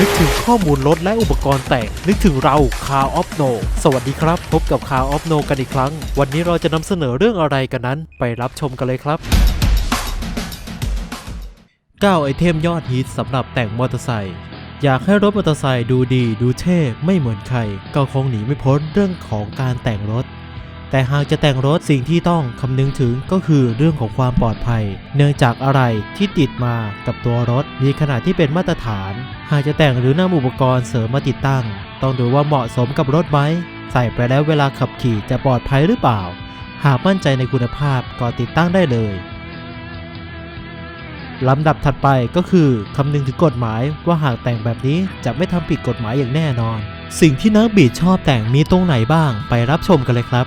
นึกถึงข้อมูลรถและอุปกรณ์แต่ง นึกถึงเรา Car of No สวัสดีครับ พบกับ Car of No กันอีกครั้ง วันนี้เราจะนำเสนอเรื่องอะไรกันนั้น ไปรับชมกันเลยครับ9ไอเทมยอดฮิตสำหรับแต่งมอเตอร์ไซค์อยากให้รถมอเตอร์ไซค์ดูดีดูเท่ไม่เหมือนใคร ก็คงหนีไม่พ้นเรื่องของการแต่งรถ แต่หากจะแต่งรถสิ่งที่ต้องคำนึงถึงก็คือเรื่องของความปลอดภัย เนื่องจากอะไรที่ติดมากับตัวรถมีขนาดที่เป็นมาตรฐาน หากจะแต่งหรือนำอุปกรณ์เสริมมาติดตั้ง ต้องดูว่าเหมาะสมกับรถไหมใส่ไปแล้วเวลาขับขี่จะปลอดภัยหรือเปล่า หากมั่นใจในคุณภาพก็ติดตั้งได้เลยลำดับถัดไปก็คือคำนึงถึงกฎหมายว่าหากแต่งแบบนี้จะไม่ทำผิดกฎหมายอย่างแน่นอน สิ่งที่นักบีดชอบแต่งมีตรงไหนบ้าง ไปรับชมกันเลยครับ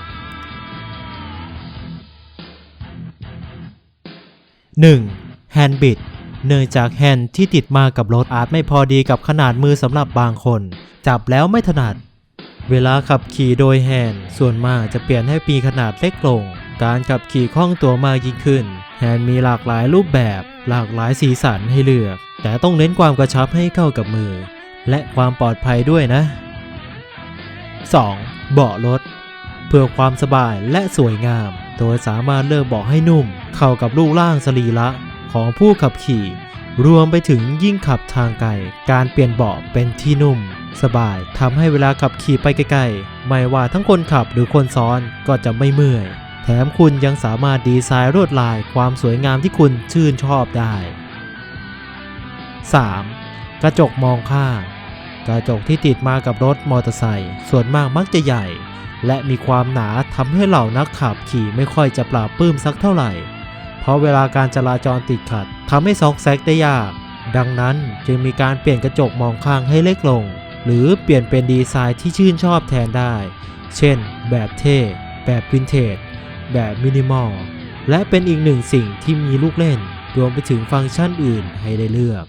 1. แฮนด์บิด เนื่องจากแฮนด์ที่ติดมากับรถอาจไม่พอดีกับขนาดมือสำหรับบางคน จับแล้วไม่ถนัด เวลาขับขี่โดยแฮนด์ส่วนมากจะเปลี่ยนให้มีขนาดเล็กลง การขับขี่คล่องตัวมากยิ่งขึ้น แฮนด์มีหลากหลายรูปแบบ หลากหลายสีสันให้เลือก แต่ต้องเน้นความกระชับให้เข้ากับมือ และความปลอดภัยด้วยนะ 2. เบาะรถ เพื่อความสบายและสวยงาม โดยสามารถเลือกเบาะให้นุ่ม เข้ากับรูปร่างสรีระของผู้ขับขี่ รวมไปถึงยิ่งขับทางไกล การเปลี่ยนเบาะเป็นที่นุ่ม สบายทำให้เวลาขับขี่ไปไกลๆ ไม่ว่าทั้งคนขับหรือคนซ้อนก็จะไม่เมื่อย แถมคุณยังสามารถดีไซน์ลวดลายความสวยงามที่คุณชื่นชอบได้ 3. กระจกมองข้าง กระจกที่ติดมากับรถมอเตอร์ไซค์ส่วนมากมักจะใหญ่ และมีความหนาทำให้เหล่านักขับขี่ไม่ค่อยจะปราบปลื้มสักเท่าไหร่ เพราะเวลาการจราจรติดขัดทำให้ซอกแซกได้ยาก ดังนั้นจึงมีการเปลี่ยนกระจกมองข้างให้เล็กลง หรือเปลี่ยนเป็นดีไซน์ที่ชื่นชอบแทนได้ เช่น แบบเท่ แบบวินเทจ แบบมินิมอล และเป็นอีกหนึ่งสิ่งที่มีลูกเล่น รวมไปถึงฟังก์ชันอื่นให้ได้เลือก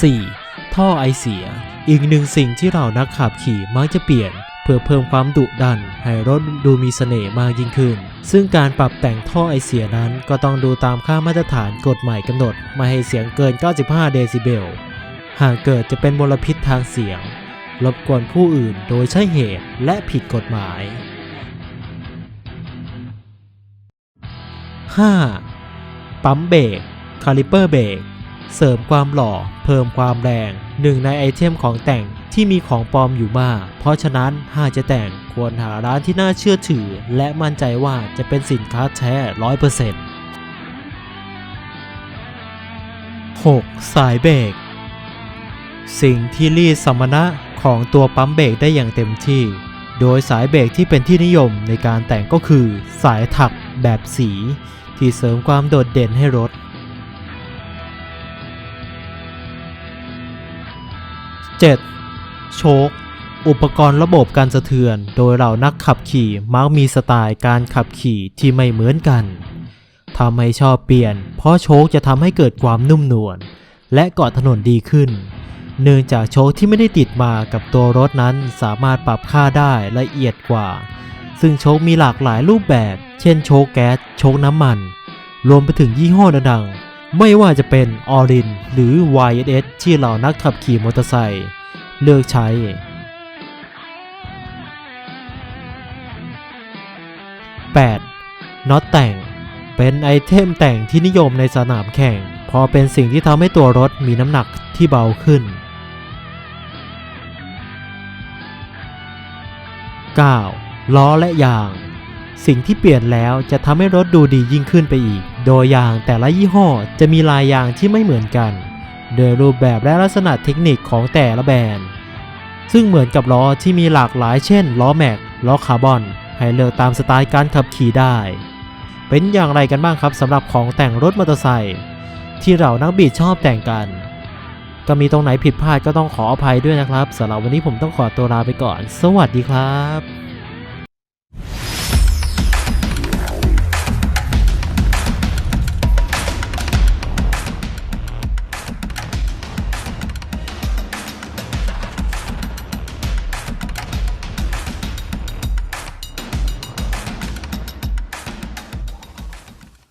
4. ท่อไอเสีย อีกหนึ่งสิ่งที่เรานักขับขี่มักจะเปลี่ยน เพื่อเพิ่มความดุดัน ให้รถดูมีเสน่ห์มากยิ่งขึ้น ซึ่งการปรับแต่งท่อไอเสียนั้นก็ต้องดูตามค่ามาตรฐานกฎหมายกำหนดไม่ให้เสียงเกิน 95 เดซิเบล หากเกิดจะเป็นมลพิษทางเสียง รบกวนผู้อื่นโดยใช่เหตุและผิดกฎหมาย 5. ปั๊มเบรกคาลิเปอร์เบรก เสริมความหล่อ เพิ่มความแรงหนึ่งในไอเทมของแต่งที่มีของปลอมอยู่มาก เพราะฉะนั้นหากจะแต่งควรหาร้านที่น่าเชื่อถือ และมั่นใจว่าจะเป็นสินค้าแท้ร้อยเปอร์เซ็นต์ 6. สายเบรกสิ่งที่รีดสมรรถนะของตัวปั๊มเบรกได้อย่างเต็มที่ โดยสายเบรกที่เป็นที่นิยมในการแต่งก็คือ สายถักแบบสี ที่เสริมความโดดเด่นให้รถ 7. โชคอุปกรณ์ระบบการสะเทือน โดยเรานักขับขี่มักมีสไตล์การขับขี่ที่ไม่เหมือนกันทำให้ชอบเปลี่ยน เพราะโชคจะทำให้เกิดความนุ่มนวลและเกาะถนนดีขึ้น เนื่องจากโชคที่ไม่ได้ติดมากับตัวรถนั้นสามารถปรับค่าได้ละเอียดกว่า ซึ่งโชคมีหลากหลายรูปแบบ เช่นโชคแก๊ส โชคน้ำมัน รวมไปถึงยี่ห้อดัง ไม่ว่าจะเป็นออรินหรือ YSS ที่เหล่านักขับขี่มอเตอร์ไซค์เลือกใช้ 8. น็อตแต่ง เป็นไอเทมแต่งที่นิยมในสนามแข่ง พอเป็นสิ่งที่ทำให้ตัวรถมีน้ำหนักที่เบาขึ้น 9. ล้อและยาง สิ่งที่เปลี่ยนแล้วจะทำให้รถดูดียิ่งขึ้นไปอีก โดยยางแต่ละยี่ห้อจะมีลายยางที่ไม่เหมือนกัน โดยรูปแบบและลักษณะเทคนิคของแต่ละแบรนด์ ซึ่งเหมือนกับล้อที่มีหลากหลายเช่น ล้อแม็ก ล้อคาร์บอน ให้เลือกตามสไตล์การขับขี่ได้ เป็นอย่างไรกันบ้างครับสำหรับของแต่งรถมอเตอร์ไซค์ที่เรานักบีดชอบแต่งกัน ก็มีตรงไหนผิดพลาดก็ต้องขออภัยด้วยนะครับสำหรับวันนี้ผมต้องขอตัวลาไปก่อน สวัสดีครับ